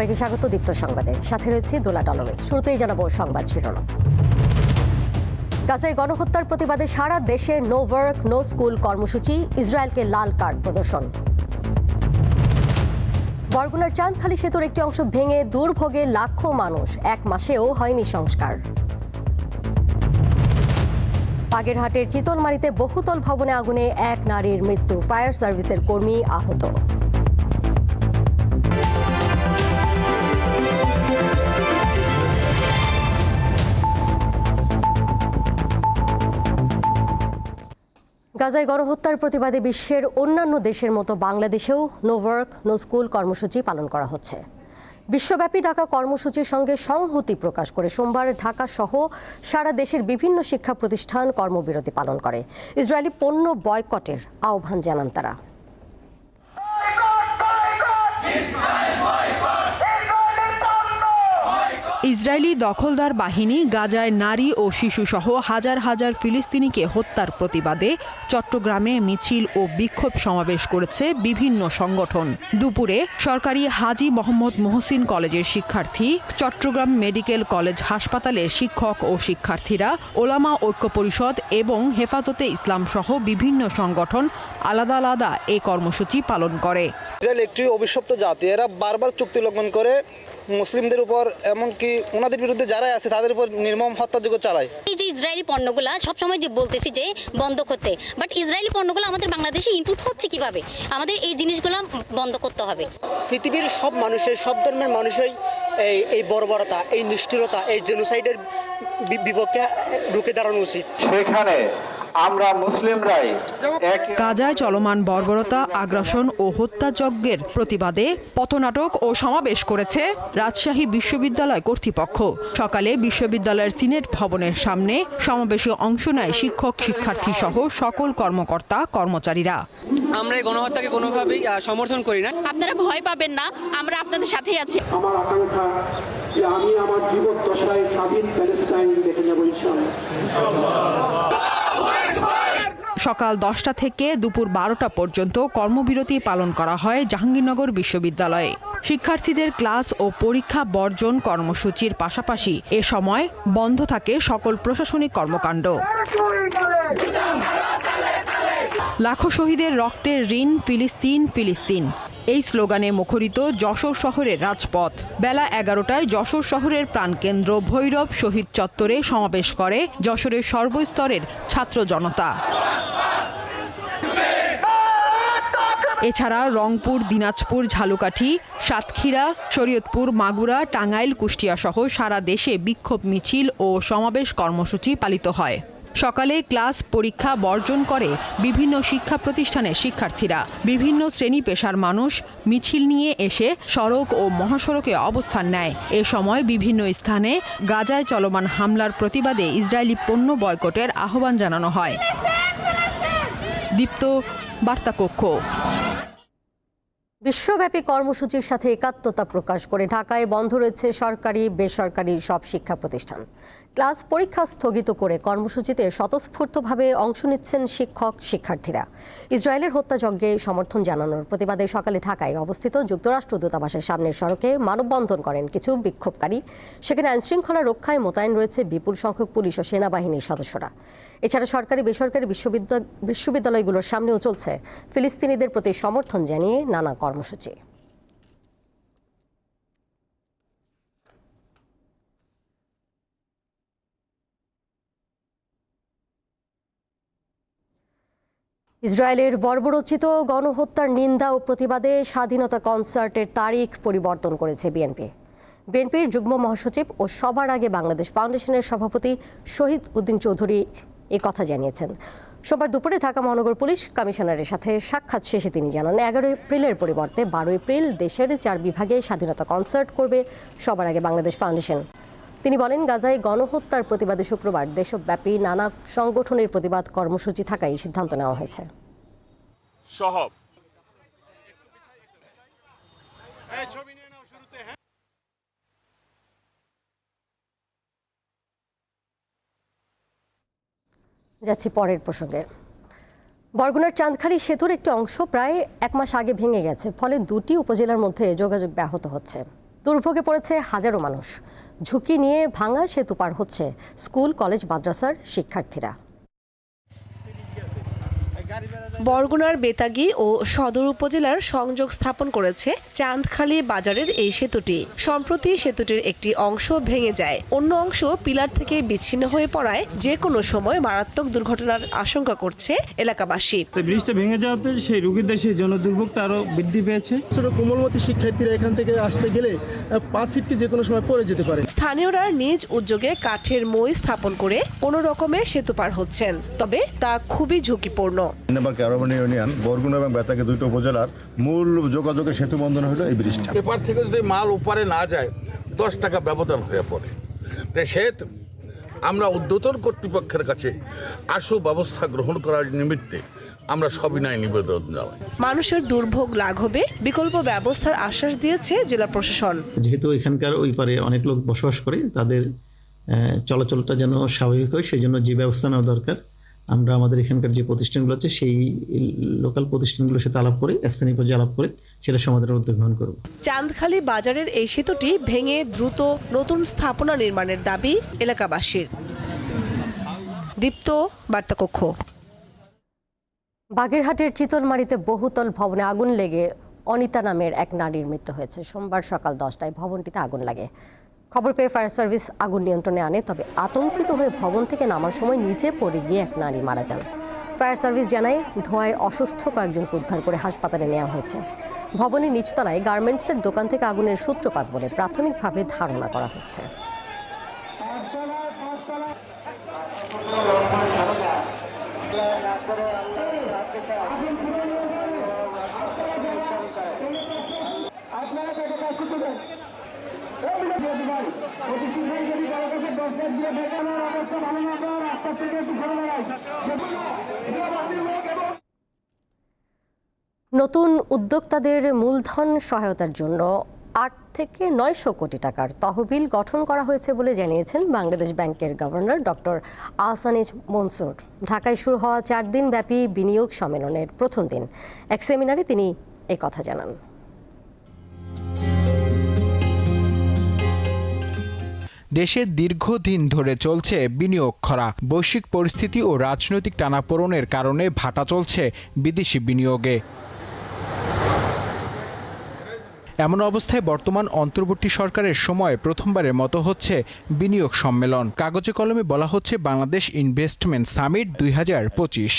সবাইকে স্বাগত দীপ্ত সংবাদে। সাথে রয়েছে দোলা ডলরেস শুরুতেই জানাব সংবাদ শিরোনাম। গাজায় গণহত্যার প্রতিবাদে সারা দেশে নো ওয়ার্ক নো স্কুল কর্মসূচি, ইসরায়েলকে লাল কার্ড প্রদর্শন। বরগুনার চাঁদখালি সেতুর একটি অংশ ভেঙে দুর্ভোগে লাখো মানুষ, এক মাসেও হয়নি সংস্কার। বাগেরহাটের চিতলমারিতে বহুতল ভবনে আগুনে এক নারীর মৃত্যু। ফায়ার সার্ভিসের কর্মী আহত। গাজায় গণহত্যার প্রতিবাদে বিশ্বের অন্যান্য দেশের মতো বাংলাদেশেও নো ওয়ার্ক নো স্কুল কর্মসূচি পালন করা হচ্ছে। বিশ্বব্যাপী ঢাকা কর্মসূচির সঙ্গে সংহতি প্রকাশ করে সোমবার ঢাকা সহ সারা দেশের বিভিন্ন শিক্ষা প্রতিষ্ঠান কর্মবিরতি পালন করে। ইসরায়েলি পণ্য বয়কটের আহ্বান জানান তারা। ইসরায়েলি দখলদার বাহিনী, গাজায় নারী ও শিশুসহ হাজার হাজার ফিলিস্তিনিকে হত্যার প্রতিবাদে চট্টগ্রামে মিছিল ও বিক্ষোভ সমাবেশ করেছে বিভিন্ন সংগঠন। দুপুরে সরকারি হাজি মোহাম্মদ মোহসিন কলেজের শিক্ষার্থী, চট্টগ্রাম মেডিকেল কলেজ হাসপাতালের শিক্ষক ও শিক্ষার্থীরা, ওলামা ঐক্য পরিষদ এবং হেফাজতে ইসলাম সহ বিভিন্ন সংগঠন আলাদা আলাদা এ কর্মসূচি পালন করে। একটি অভিশপ্ত জাতি। এরা বারবার চুক্তি লঙ্ঘন করে মুসলিমদের উপর এমনকি ওনাদের বিরুদ্ধে যারাই আছে তাদের উপর নির্মম হত্যাযোগ্য চালায়। এই যে ইসরায়েলি পণ্যগুলা সবসময় যে বলতেছি যে বন্ধ করতে বাট ইসরায়েলি পণ্যগুলো আমাদের বাংলাদেশে ইনপুট হচ্ছে কীভাবে? আমাদের এই জিনিসগুলো বন্ধ করতে হবে। পৃথিবীর সব মানুষের সব ধর্মের মানুষই এই এই বর্বরতা এই নিষ্ঠুরতা এই জেনোসাইডের বিপক্ষে রুখে দাঁড়ানো উচিত। সেখানে আমরা মুসলিমরাই গাজায় চলমান বর্বরতা আগ্রাসন ও হত্যাযজ্ঞের প্রতিবাদে পথনাটক ও সমাবেশ করেছে রাজশাহী বিশ্ববিদ্যালয় কর্তৃপক্ষ। সকালে বিশ্ববিদ্যালয়ের সিনেট ভবনের সামনে সমাবেশে অংশ নেয় শিক্ষক শিক্ষার্থী সহ সকল কর্মকর্তা কর্মচারীরা। আমরা এই গণহত্যাকে কোনোভাবেই সমর্থন করি না। আপনারা ভয় পাবেন না আমরা আপনাদের সাথেই আছি। আমার আকাঙ্ক্ষা যে আমি আমার জীবদ্দশায় স্বাধীন প্যালেস্টাইন দেখে নেব ইনশাআল্লাহ। সকাল দশটা থেকে দুপুর বারোটা পর্যন্ত কর্মবিরতি পালন করা হয় জাহাঙ্গীরনগর বিশ্ববিদ্যালয়ে। শিক্ষার্থীদের ক্লাস ও পরীক্ষা বর্জন কর্মসূচির পাশাপাশি এ সময় বন্ধ থাকে সকল প্রশাসনিক কর্মকাণ্ড। লাখো শহীদের রক্তের ঋণ ফিলিস্তিন ফিলিস্তিন। এই স্লোগানে মুখরিত যশোর শহরের রাজপথ। বেলা এগারোটায় যশোর শহরের প্রাণকেন্দ্র ভৈরব শহীদ চত্বরে সমাবেশ করে যশোরের সর্বস্তরের ছাত্র জনতা। এছাড়া রংপুর, দিনাজপুর, ঝালুকাঠি, সাতক্ষীরা, শরীয়তপুর, মাগুরা, টাঙ্গাইল, কুষ্টিয়া সহ সারা দেশে বিক্ষোভ মিছিল ও সমাবেশ কর্মসূচি পালিত হয়। সকালে ক্লাস পরীক্ষা বর্জন করে বিভিন্ন শিক্ষা প্রতিষ্ঠানের শিক্ষার্থীরা। বিভিন্ন শ্রেণি পেশার মানুষ মিছিল নিয়ে এসে সড়ক ও মহাসড়কে অবস্থান নেয়। এ সময় বিভিন্ন স্থানে গাজায় চলমান হামলার প্রতিবাদে ইসরায়েলি পণ্য বয়কটের আহ্বান জানানো হয়। দীপ্ত বার্তাকক্ষ। বিশ্বব্যাপী কর্মসূচির সাথে একাত্মতা প্রকাশ করে ঢাকায় বন্ধ রয়েছে সরকারি, বেসরকারি সব শিক্ষা প্রতিষ্ঠান। ক্লাস পরীক্ষা স্থগিত করে কর্মসূচিতে স্বতঃস্ফূর্তভাবে অংশ নিচ্ছেন শিক্ষক, শিক্ষার্থীরা। ইসরায়েলের হত্যাযজ্ঞে সমর্থন জানানোর প্রতিবাদে সকালে ঢাকায় অবস্থিত যুক্তরাষ্ট্র দূতাবাসের সামনের সড়কে মানববন্ধন করেন কিছু বিক্ষোভকারী। সেখানে আইনশৃঙ্খলা রক্ষায় মোতায়েন রয়েছে বিপুল সংখ্যক পুলিশ ও সেনাবাহিনীর সদস্যরা। এছাড়া সরকারি, বেসরকারি বিশ্ববিদ্যালয় বিশ্ববিদ্যালয়গুলোর সামনেও চলছে ফিলিস্তিনিদের প্রতি সমর্থন জানিয়ে নানা কর্মসূচি। ইসরায়েলের বর্বরোচিত গণহত্যার নিন্দা ও প্রতিবাদে স্বাধীনতা কনসার্টের তারিখ পরিবর্তন করেছে বিএনপি। বিএনপির যুগ্ম মহাসচিব ও সবার আগে বাংলাদেশ ফাউন্ডেশনের সভাপতি শহীদ উদ্দিন চৌধুরী কথা জানিয়েছেন। সোমবার দুপুরে ঢাকা মহানগর পুলিশ কমিশনারের সাথে সাক্ষাৎ শেষে তিনি জানান এগারো এপ্রিলের পরিবর্তে বারো এপ্রিল দেশের চার বিভাগে স্বাধীনতা কনসার্ট করবে। সবার আগে বাংলাদেশ ফাউন্ডেশন। তিনি বলেন গাজায় গণহত্যার প্রতিবাদে শুক্রবার দেশব্যাপী নানা সংগঠনের প্রতিবাদ কর্মসূচি থাকায় এই সিদ্ধান্ত নেওয়া হয়েছে। সহব যাচ্ছি পরের প্রসঙ্গে। বরগুনার চাঁদখালি সেতুর একটি অংশ প্রায় এক মাস আগে ভেঙে গেছে, ফলে দুটি উপজেলার মধ্যে যোগাযোগ ব্যাহত হচ্ছে। দুর্ভোগে পড়েছে হাজারো মানুষ। ঝুঁকি নিয়ে ভাঙা সেতু পার হচ্ছে স্কুল, কলেজ, মাদ্রাসার শিক্ষার্থীরা। বরগুনার বেতাগি ও সদর উপজেলার সংযোগ স্থাপন করেছে চাঁদখালি বাজারের এই সেতুটি। সম্প্রতি সেতুটির একটি অংশ ভেঙে যায়। অন্য অংশ পিলার থেকে বিচ্ছিন্ন হয়ে পড়ায় যে কোনো সময় মারাত্মক দুর্ঘটনার আশঙ্কা করছে এলাকাবাসী। ব্রিজটা ভেঙে যাওয়াতে সেই রুগীদের সেই জনদুর্ভোগটা আরও বৃদ্ধি পেয়েছে। কোমলমতি শিক্ষার্থীরা এখান থেকে আসতে গেলে পাঁচ সিটকে যে কোনো সময় পড়ে যেতে পারে। স্থানীয়রা নিজ উদ্যোগে কাঠের মই স্থাপন করে কোনো রকমে সেতু পার হচ্ছেন তবে তা খুবই ঝুঁকিপূর্ণ। বা ইউনিয়ন বরগুনা এবং বেতাকে দুইটা উপজেলার মূল যোগাযোগের সেতু বন্ধন হলো এই ব্রিজটা। এপার থেকে যদি মাল উপরে না যায় দশ টাকা ব্যবধান হয়ে পড়ে। তাই সে আমরা উদ্যতন কর্তৃপক্ষের কাছে আশু ব্যবস্থা গ্রহণ করার নিমিত্তে আমরা সবিনয় নিবেদন জানাই। মানুষের দুর্ভোগ লাঘবে বিকল্প ব্যবস্থার আশ্বাস দিয়েছে জেলা প্রশাসন। যেহেতু এখানকার ওই পারে অনেক লোক বসবাস করে তাদের চলাচলটা যেন স্বাভাবিক হয় সেই জন্য যে ব্যবস্থা নেওয়া দরকার আমরা আমাদের এখানকার যে প্রতিষ্ঠানগুলো আছে সেই লোকাল প্রতিষ্ঠানগুলোর সাথে আলাপ করে স্থানীয় পর্যায়ে আলাপ করে সেটা সমাধানের উদ্যোগ গ্রহণ করব। চাঁদখালি বাজারের এই সেতুটি ভেঙে দ্রুত নতুন স্থাপনা নির্মাণের দাবি এলাকাবাসীর। দীপ্ত বার্তাকক্ষ। বাগেরহাটের চিতলমারিতে বহুতল ভবনে আগুন লেগে অনিতা নামের এক নারীর মৃত্যু হয়েছে। সোমবার সকাল দশটায় ভবনটিতে আগুন লাগে। খবর পেয়ে ফায়ার সার্ভিস আগুন নিয়ন্ত্রণে আনে, তবে আতঙ্কিত হয়ে ভবন থেকে নামার সময় নিচে পড়ে গিয়ে এক নারী মারা যান। ফায়ার সার্ভিস জানায়, ধোঁয়ায় অসুস্থ কয়েকজনকে উদ্ধার করে হাসপাতালে নেওয়া হয়েছে। ভবনের নিচতলায় গার্মেন্টসের দোকান থেকে আগুনের সূত্রপাত বলে প্রাথমিকভাবে ধারণা করা হচ্ছে। নতুন উদ্যোক্তাদের মূলধন সহায়তার জন্য আট থেকে নয়শো কোটি টাকার তহবিল গঠন করা হয়েছে বলে জানিয়েছেন বাংলাদেশ ব্যাংকের গভর্নর ডক্টর আহসানিজ মনসুর। ঢাকায় শুরু হওয়া চার দিন ব্যাপী বিনিয়োগ সম্মেলনের প্রথম দিন। এক সেমিনারে তিনি এই কথা জানান। দেশে দীর্ঘদিন ধরে চলছে বিনিয়োগ খরা। বৈশ্বিক পরিস্থিতি ও রাজনৈতিক টানাপোড়নের কারণে ভাটা চলছে বিদেশি বিনিয়োগে। এমন অবস্থায় বর্তমান অন্তর্বর্তী সরকারের সময় প্রথমবারের মতো হচ্ছে বিনিয়োগ সম্মেলন। কাগজে কলমে বলা হচ্ছে বাংলাদেশ ইনভেস্টমেন্ট সামিট দুই হাজার পঁচিশ।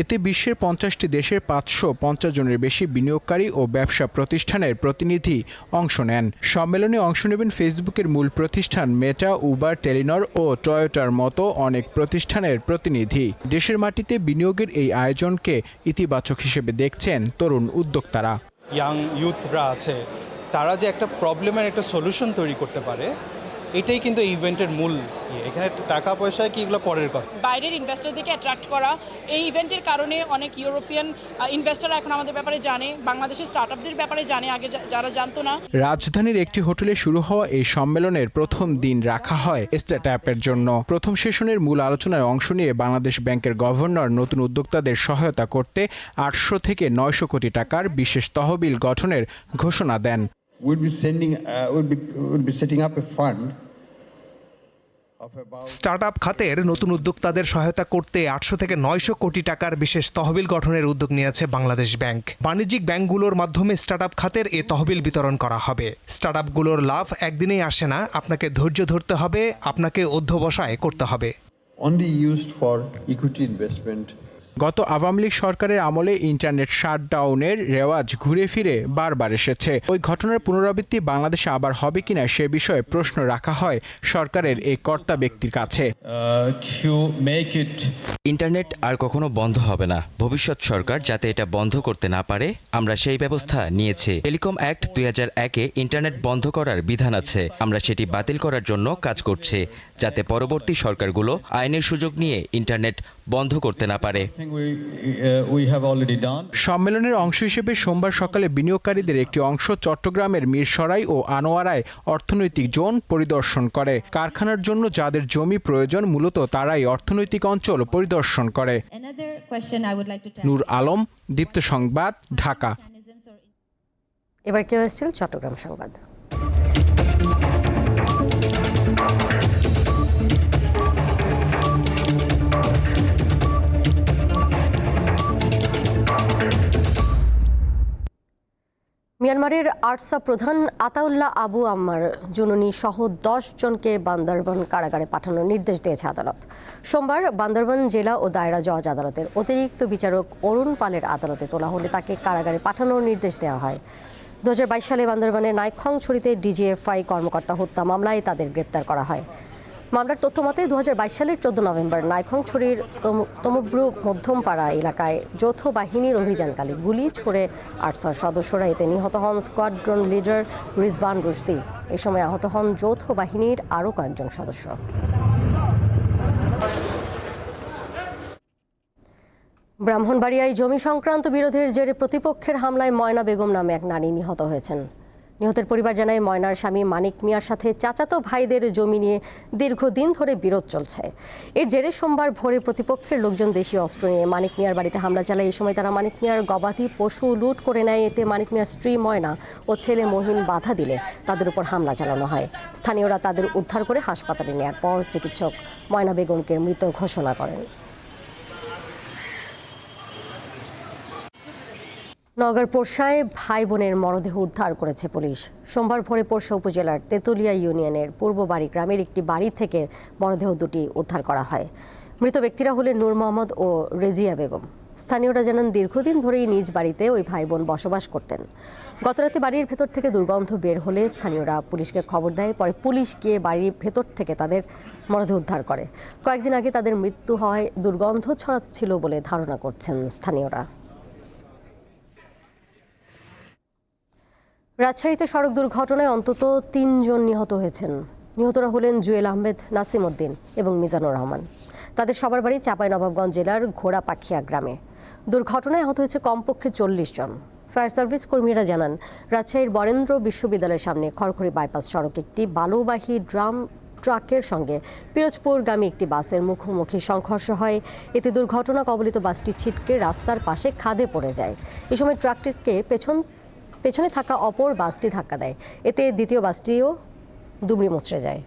এতে বিশ্বের পঞ্চাশটি দেশের পাঁচশো পঞ্চাশ জনের বেশি বিনিয়োগকারী ও ব্যবসা প্রতিষ্ঠানের প্রতিনিধি অংশ নেন। সম্মেলনে অংশ নেবেন ফেসবুকের মূল প্রতিষ্ঠান মেটা, উবার, টেলিনর ও টয়োটার মতো অনেক প্রতিষ্ঠানের প্রতিনিধি। দেশের মাটিতে বিনিয়োগের এই আয়োজনকে ইতিবাচক হিসেবে দেখছেন তরুণ উদ্যোক্তারা। ইয়াং ইউথরা আছে, তারা যে একটা প্রবলেমের একটা সলিউশন তৈরি করতে পারে এটাই কিন্তু এই ইভেন্টের মূল ইয়ে। এখানে টাকা পয়সা কি এগুলো পরের কথা? বাইরের ইনভেস্টরদেরকে অ্যাট্রাক্ট করা। এই ইভেন্টের কারণে অনেক ইউরোপিয়ান ইনভেস্টর এখন আমাদের ব্যাপারে জানে। বাংলাদেশের স্টার্টআপদের ব্যাপারে জানে আগে যা- যারা জানতো না। রাজধানীর একটি হোটেলে শুরু হওয়া এই সম্মেলনের প্রথম দিন রাখা হয় স্টার্ট অ্যাপের জন্য। প্রথম সেশনের মূল আলোচনায় অংশ নিয়ে বাংলাদেশ ব্যাংকের গভর্নর নতুন উদ্যোক্তাদের সহায়তা করতে আটশো থেকে নয়শো কোটি টাকার বিশেষ তহবিল গঠনের ঘোষণা দেন। Would be sending uh, would be would be setting up a fund start up খাতের নতুন উদ্যোক্তাদের সহায়তা করতে আটশো থেকে নয়শো কোটি টাকার বিশেষ তহবিল গঠনের উদ্যোগ নিয়েছে বাংলাদেশ ব্যাংক। বাণিজ্যিক ব্যাংকগুলোর মাধ্যমে স্টার্ট আপ খাতের এ তহবিল বিতরণ করা হবে। স্টার্ট আপগুলোর লাভ একদিনেই আসে না আপনাকে ধৈর্য ধরতে হবে আপনাকে অধ্যবসায় করতে হবে। Only used for equity investment গত আওয়ামী লীগ সরকারের আমলে ইন্টারনেট শাটডাউনের রেওয়াজ ঘুরে ফিরে বারবার এসেছে। ওই ঘটনার পুনরাবৃত্তি বাংলাদেশে আবার হবে কিনা সে বিষয়ে প্রশ্ন রাখা হয় সরকারের এই কর্তা ব্যক্তির কাছে। ইন্টারনেট আর কখনো বন্ধ হবে না। ভবিষ্যৎ সরকার যাতে এটা বন্ধ করতে না পারে, আমরা সেই ব্যবস্থা নিয়েছি। টেলিকম অ্যাক্ট দুই হাজার একে ইন্টারনেট বন্ধ করার বিধান আছে। আমরা সেটি বাতিল করার জন্য কাজ করছি। যাতে পরবর্তী সরকারগুলো আইনের সুযোগ নিয়ে ইন্টারনেট বন্ধ করতে না পারে। Uh, সম্মেলনের অংশ হিসেবে সোমবার সকালে বিনিয়োগকারীদের একটি অংশ চট্টগ্রামের মিরসরাই ও আনোয়ারায় অর্থনৈতিক জোন পরিদর্শন করে। কারখানার জন্য যাদের জমি প্রয়োজন মূলত তারাই অর্থনৈতিক অঞ্চল পরিদর্শন করে। নূর আলম দীপ্ত সংবাদ ঢাকা। এবার কেউ স্টিল চট্টগ্রাম সংবাদ। মিয়ানমারের আরসা প্রধান আতাউল্লাহ আবু আম্মার জুনুনি সহ দশ জনকে বান্দরবান কারাগারে পাঠানোর নির্দেশ দিয়েছে আদালত। সোমবার বান্দরবান জেলা ও দায়রা জজ আদালতের অতিরিক্ত বিচারক অরুণ পালের আদালতে তোলা হলে তাকে কারাগারে পাঠানোর নির্দেশ দেওয়া হয়। দু হাজার বাইশ সালে বান্দরবানের নাইখং ছড়িতে ডিজিএফআই কর্মকর্তা হত্যা মামলায় তাদের গ্রেপ্তার করা হয়। মামলার তথ্য মতে দু হাজার বাইশ সালের চোদ্দ নভেম্বর নাইখংছড়ির তমব্রু মধ্যমপাড়া এলাকায় যৌথ বাহিনীর অভিযানকালে গুলি ছুড়ে আটসার সদস্যরা এতে নিহত হন স্কোয়াড্রন লিডার রিজভান রুশদি। এ সময় আহত হন যৌথ বাহিনীর আরও কয়েকজন সদস্য। ব্রাহ্মণবাড়িয়ায় জমি সংক্রান্ত বিরোধের জেরে প্রতিপক্ষের হামলায় ময়না বেগম নামে এক নারী নিহত হয়েছেন। নিহতের পরিবার জানায়, ময়নার স্বামী মানিক মিয়ার সাথে চাচাতো ভাইদের জমি নিয়ে দীর্ঘদিন ধরে বিরোধ চলছে। এর জেরে সোমবার ভোরে প্রতিপক্ষের লোকজন দেশীয় অস্ত্র নিয়ে মানিক মিয়ার বাড়িতে হামলা চালায়। এই সময় তারা মানিক মিয়ার গবাদি পশু লুট করে নেয়। এতে মানিক মিয়ার স্ত্রী ময়না ও ছেলে মহিন বাধা দিলে তাদের উপর হামলা চালানো হয়। স্থানীয়রা তাদের উদ্ধার করে হাসপাতালে নেওয়ার পর চিকিৎসক ময়না বেগমকে মৃত ঘোষণা করেন। নগর পোরশায় ভাই বোনের মরদেহ উদ্ধার করেছে পুলিশ। সোমবার ভোরে পোরশা উপজেলার তেতুলিয়া ইউনিয়নের পূর্ব বাড়ি গ্রামের একটি বাড়ি থেকে মরদেহ দুটি উদ্ধার করা হয়। মৃত ব্যক্তিরা হলেন নূর মোহাম্মদ ও রেজিয়া বেগম। স্থানীয়রা জানান, দীর্ঘদিন ধরেই নিজ বাড়িতে ওই ভাই বোন বসবাস করতেন। গতরাতে বাড়ির ভেতর থেকে দুর্গন্ধ বের হলে স্থানীয়রা পুলিশকে খবর দেয়, পরে পুলিশ গিয়ে বাড়ির ভেতর থেকে তাদের মরদেহ উদ্ধার করে। কয়েকদিন আগে তাদের মৃত্যু হওয়ায় দুর্গন্ধ ছড়াচ্ছিল বলে ধারণা করছেন স্থানীয়রা। রাজশাহীতে সড়ক দুর্ঘটনায় অন্তত তিনজন নিহত হয়েছেন। নিহতরা হলেন জুয়েল আহমেদ, নাসিম উদ্দিন এবং মিজানুর রহমান। তাদের সবার বাড়ি চাঁপাইনবাবগঞ্জ জেলার ঘোড়া পাখিয়া গ্রামে। দুর্ঘটনায় আহত হয়েছে কমপক্ষে চল্লিশ জন। ফায়ার সার্ভিস কর্মীরা জানান, রাজশাহীর বরেন্দ্র বিশ্ববিদ্যালয়ের সামনে খড়খড়ি বাইপাস সড়ক একটি বালুবাহী ড্রাম ট্রাকের সঙ্গে পিরোজপুরগামী একটি বাসের মুখোমুখি সংঘর্ষ হয়। এতে দুর্ঘটনা কবলিত বাসটি ছিটকে রাস্তার পাশে খাদে পড়ে যায়। এ সময় ট্রাকটিকে পেছন পেছনে থাকা অপর বাসটি ধাক্কা দেয়। এতে দ্বিতীয় বাসটিও দুবড়ি মুচড়ে যায়।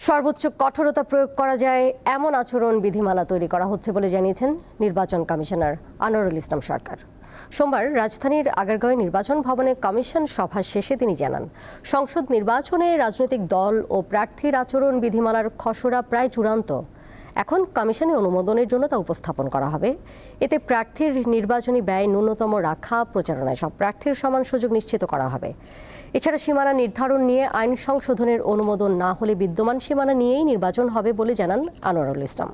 সর্বোচ্চ কঠোরতা প্রয়োগ করা যায়, এমন আচরণ বিধিমালা তৈরি করা হচ্ছে বলে জানিয়েছেন নির্বাচন কমিশনার আনোয়ারুল ইসলাম সরকার। সোমবার রাজধানীর আগারগাঁও নির্বাচন ভবনে কমিশন সভা শেষে তিনি জানান, সংসদ নির্বাচনে রাজনৈতিক দল ও প্রার্থীর আচরণ বিধিমালার খসড়া প্রায় চূড়ান্ত। এখন কমিশনে অনুমোদনের জন্য তা উপস্থাপন করা হবে। এতে প্রার্থীর নির্বাচনী ব্যয় ন্যূনতম রাখা, প্রচারণায় সব প্রার্থীর সমান সুযোগ নিশ্চিত করা হবে। এছাড়া সীমানা নির্ধারণ নিয়ে আইন সংশোধনের অনুমোদন না হলে বিদ্যমান সীমানা নিয়েই নির্বাচন হবে বলে জানান আনোয়ারুল ইসলাম।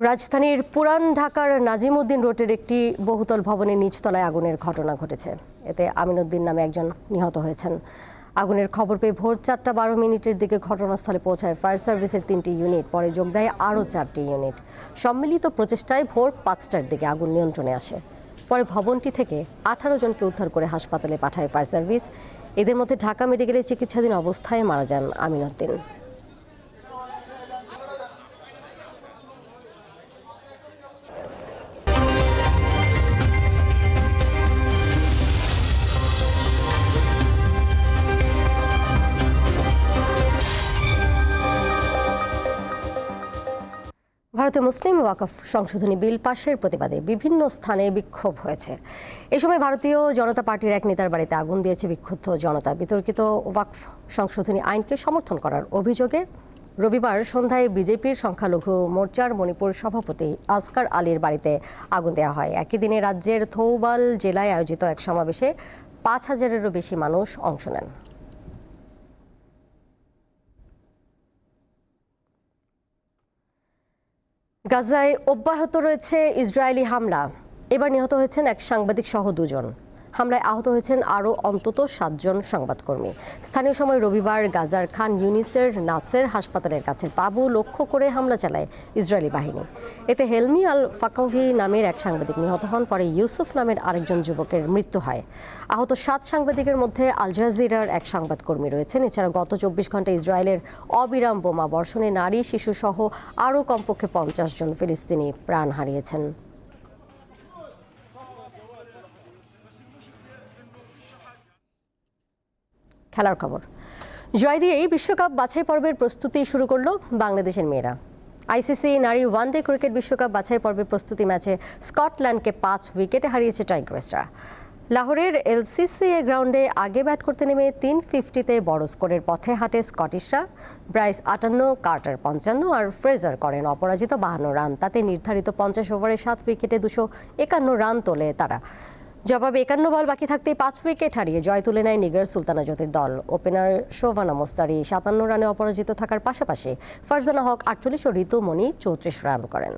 রাজধানীর পুরান ঢাকার নাজিমউদ্দিন রোডের একটি বহুতল ভবনের নিচতলায় আগুনের ঘটনা ঘটেছে। এতে আমিনুদ্দিন নামে একজন নিহত হয়েছেন। আগুনের খবর পেয়ে ভোর চারটা বারো মিনিটের দিকে ঘটনাস্থলে পৌঁছায় ফায়ার সার্ভিসের তিনটি ইউনিট, পরে যোগ দেয় আরও চারটি ইউনিট। সম্মিলিত প্রচেষ্টায় ভোর পাঁচটার দিকে আগুন নিয়ন্ত্রণে আসে। পরে ভবনটি থেকে আঠারো জনকে উদ্ধার করে হাসপাতালে পাঠায় ফায়ার সার্ভিস। এদের মধ্যে ঢাকা মেডিকেলে চিকিৎসাধীন অবস্থায় মারা যান আমিনুদ্দিন ভারতে মুসলিম ওয়াকফ সংশোধনী বিল পাশের প্রতিবাদে বিভিন্ন স্থানে বিক্ষোভ হয়েছে। এই সময় ভারতীয় জনতা পার্টির এক নেতার বাড়িতে আগুন দিয়েছে বিক্ষুব্ধ জনতা। বিতর্কিত ওয়াকফ সংশোধনী আইনকে সমর্থন করার অভিযোগে রবিবার সন্ধ্যায় বিজেপির সংখ্যালঘু মোর্চার মণিপুর সভাপতি আসকার আলীর বাড়িতে আগুন দেওয়া হয়। একই দিনে রাজ্যের থৌবাল জেলায় আয়োজিত এক সমাবেশে পাঁচ হাজারেরও বেশি মানুষ অংশ নেন। গাজায় অব্যাহত রয়েছে ইসরায়েলি হামলা। এবার নিহত হয়েছেন এক সাংবাদিক সহ দুজন। হামলায় আহত হয়েছেন আরও অন্তত সাতজন সংবাদকর্মী। স্থানীয় সময় রবিবার গাজার খান ইউনিসের নাসের হাসপাতালের কাছে তাঁবু লক্ষ্য করে হামলা চালায় ইসরায়েলি বাহিনী। এতে হেলমি আল ফাকাভি নামের এক সাংবাদিক নিহত হন, পরে ইউসুফ নামের আরেকজন যুবকের মৃত্যু হয়। আহত সাত সাংবাদিকের মধ্যে আল জাজিরার এক সংবাদকর্মী রয়েছেন। এছাড়া গত চব্বিশ ঘন্টায় ইসরায়েলের অবিরাম বোমা বর্ষণে নারী, শিশুসহ আরও কমপক্ষে পঞ্চাশ জন ফিলিস্তিনি প্রাণ হারিয়েছেন। খেলার খবর। জয় দিয়েই বিশ্বকাপ বাছাই পর্বের প্রস্তুতি শুরু করল বাংলাদেশের মেয়েরা। আইসিসি নারী ওয়ানডে ক্রিকেট বিশ্বকাপ বাছাই পর্বের প্রস্তুতি ম্যাচে স্কটল্যান্ডকে পাঁচ উইকেটে হারিয়েছে টাইগ্রেসরা। লাহোরের এলসিসিএ গ্রাউন্ডে আগে ব্যাট করতে নেমে তিন ফিফটিতে বড় স্কোরের পথে হাঁটে স্কটিশরা। ব্রাইস আটান্ন, কার্টার পঞ্চান্ন আর ফ্রেজার করেন অপরাজিত বাহান্ন রান। তাতে নির্ধারিত পঞ্চাশ ওভারে সাত উইকেটে দুশো একান্ন রান তোলে তারা। জবাবে একান্ন বল বাকি থাকতেই পাঁচ উইকেট হারিয়ে জয় তুলে নেয় নিগার সুলতানা জ্যোতির দল। ওপেনার শোভানা মোস্তারি সাতান্ন রানে অপরাজিত থাকার পাশাপাশি ফারজানা হক আটচল্লিশ ও ঋতুমণি চৌত্রিশ রান করেন।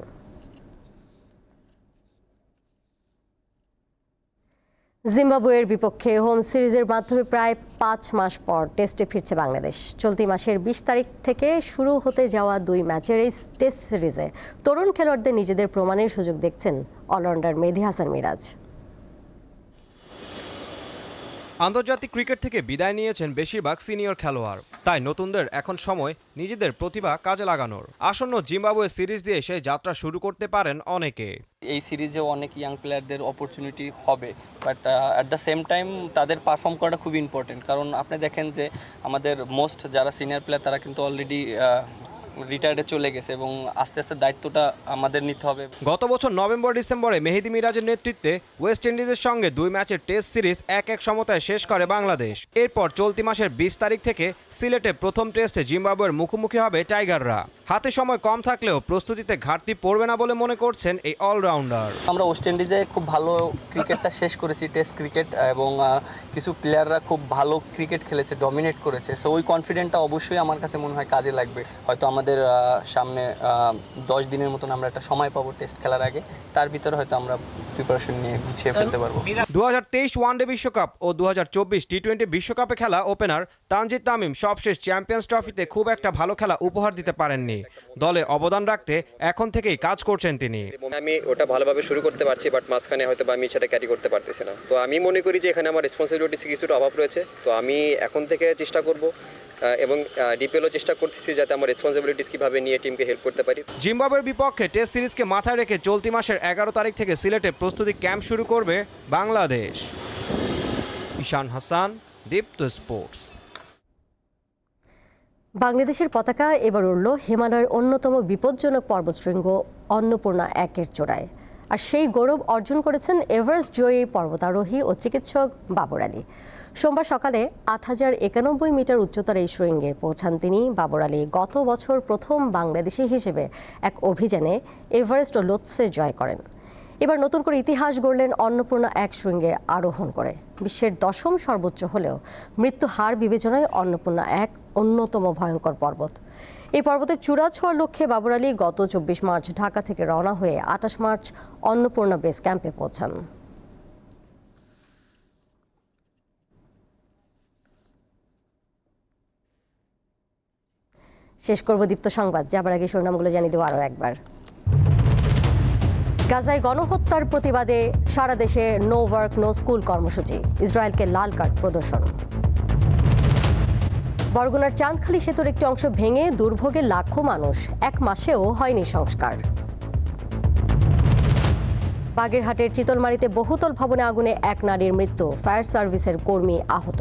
জিম্বাবুয়ের বিপক্ষে হোম সিরিজের মাধ্যমে প্রায় পাঁচ মাস পর টেস্টে ফিরছে বাংলাদেশ। চলতি মাসের বিশ তারিখ থেকে শুরু হতে যাওয়া দুই ম্যাচের এই টেস্ট সিরিজে তরুণ খেলোয়াড়দের নিজেদের প্রমাণের সুযোগ দেখছেন অলরাউন্ডার মেহেদী হাসান মিরাজ। আন্তর্জাতিক ক্রিকেট থেকে বিদায় নিয়েছেন বেশিরভাগ সিনিয়র খেলোয়াড়। তাই নতুনদের এখন সময় নিজেদের প্রতিভা কাজে লাগানোর। আসন্ন জিম্বাবুয়ে সিরিজ দিয়ে সেই যাত্রা শুরু করতে পারেন অনেকে। এই সিরিজে অনেক ইয়াং প্লেয়ারদের অপরচুনিটি হবে but at the same time তাদের পারফর্ম করাটা খুব ইম্পর্টেন্ট কারণ আপনি দেখেন যে আমাদের মোস্ট যারা সিনিয়র প্লেয়ার তারা কিন্তু অলরেডি রিটায়ার্ডে চলে গেছে এবং আস্তে আস্তে দায়িত্বটা আমাদের নিতে হবে। গত বছর নভেম্বর ডিসেম্বরে মেহেদি মিরাজের নেতৃত্বে ওয়েস্ট ইন্ডিজের সঙ্গে দুই ম্যাচের টেস্ট সিরিজ এক এক সমতায় শেষ করে বাংলাদেশ। এরপর চলতি মাসের বিশ তারিখ থেকে সিলেটে প্রথম টেস্টে জিম্বাবুয়ের মুখোমুখি হবে টাইগাররা। হাতে সময় কম থাকলেও প্রস্তুতিতে ঘাটতি পড়বে না বলে মনে করছেন এই অলরাউন্ডার আমরা ওয়েস্ট ইন্ডিজে খুব ভালো ক্রিকেটটা শেষ করেছি টেস্ট ক্রিকেট এবং কিছু প্লেয়াররা খুব ভালো ক্রিকেট খেলেছে ডমিনেট করেছে। সো ওই কনফিডেন্টটা অবশ্যই আমার কাছে মনে হয় কাজে লাগবে। হয়তো আমাদের আহ, সামনে দশ দিনের মতন আমরা একটা সময় পাবো টেস্ট খেলার আগে। তার ভিতরে হয়তো আমরা প্রিপারেশন নিয়ে গুছিয়ে ফেলতে পারব। দু ওয়ানডে বিশ্বকাপ ও দু টি টোয়েন্টি বিশ্বকাপে খেলা ওপেনার তানজিদ তামিম সবশেষ চ্যাম্পিয়ন্স ট্রফিতে খুব একটা ভালো খেলা উপহার দিতে পারেননি। দলে অবদান রাখতে এখন থেকেই কাজ করছেন তিনি। আমি ওটা ভালোভাবে শুরু করতে পারছি বাট মাঝখানে হয়তো বা আমি সেটা ক্যারি করতে পারতেছি না। তো আমি মনে করি যে এখানে আমার রেসপন্সিবিলিটিস কিছুটা অভাব রয়েছে। তো আমি এখন থেকে চেষ্টা করব এবং ডিপিএলও চেষ্টা করতেছি যাতে আমার রেসপন্সিবিলিটিস কীভাবে নিয়ে টিমকে হেল্প করতে পারি। জিম্বাবুয়ের বিপক্ষে টেস্ট সিরিজকে মাথায় রেখে চলতি মাসের এগারো তারিখ থেকে সিলেটে প্রস্তুতি ক্যাম্প শুরু করবে বাংলাদেশ। ঈশান হাসান দীপ্ত স্পোর্টস। বাংলাদেশের পতাকা এবার উড়ল হিমালয়ের অন্যতম বিপজ্জনক পর্বতশৃঙ্গ অন্নপূর্ণা একের চূড়ায়। আর সেই গৌরব অর্জন করেছেন এভারেস্ট জয়ী পর্বতারোহী ও চিকিৎসক বাবর আলী। সোমবার সকালে আট হাজার একানব্বই মিটার উচ্চতার এই শৃঙ্গে পৌঁছান তিনি। বাবর আলী গত বছর প্রথম বাংলাদেশি হিসেবে এক অভিযানে এভারেস্ট ও লোৎসে জয় করেন। এবার নতুন করে ইতিহাস গড়লেন অন্নপূর্ণা এক শৃঙ্গে আরোহণ করে। বিশ্বের দশম সর্বোচ্চ হলেও মৃত্যু হার বিবেচনায় অন্নপূর্ণা এক অন্যতম ভয়ঙ্কর পর্বত। এই পর্বতের চূড়া ছোঁয়ার লক্ষ্যে বাবর আলী গত চব্বিশ মার্চ ঢাকা থেকে রওনা হয়ে আঠাশ মার্চ অন্নপূর্ণা বেস ক্যাম্পে পৌঁছান। শেষ করব দীপ্ত সংবাদ। যাবার আগে শিরোনামগুলো জানিয়ে দেবো আরও একবার। গাজায় গণহত্যার প্রতিবাদে সারা দেশে নো ওয়ার্ক নো স্কুল কর্মসূচি। ইসরায়েলকে লাল কার্ড প্রদর্শন। বরগুনার চাঁদখালি সেতুর একটি অংশ ভেঙে দুর্ভোগে লাখো মানুষ। এক মাসেও হয়নি সংস্কার। বাগেরহাটের চিতলমারিতে বহুতল ভবনে আগুনে এক নারীর মৃত্যু। ফায়ার সার্ভিসের কর্মী আহত।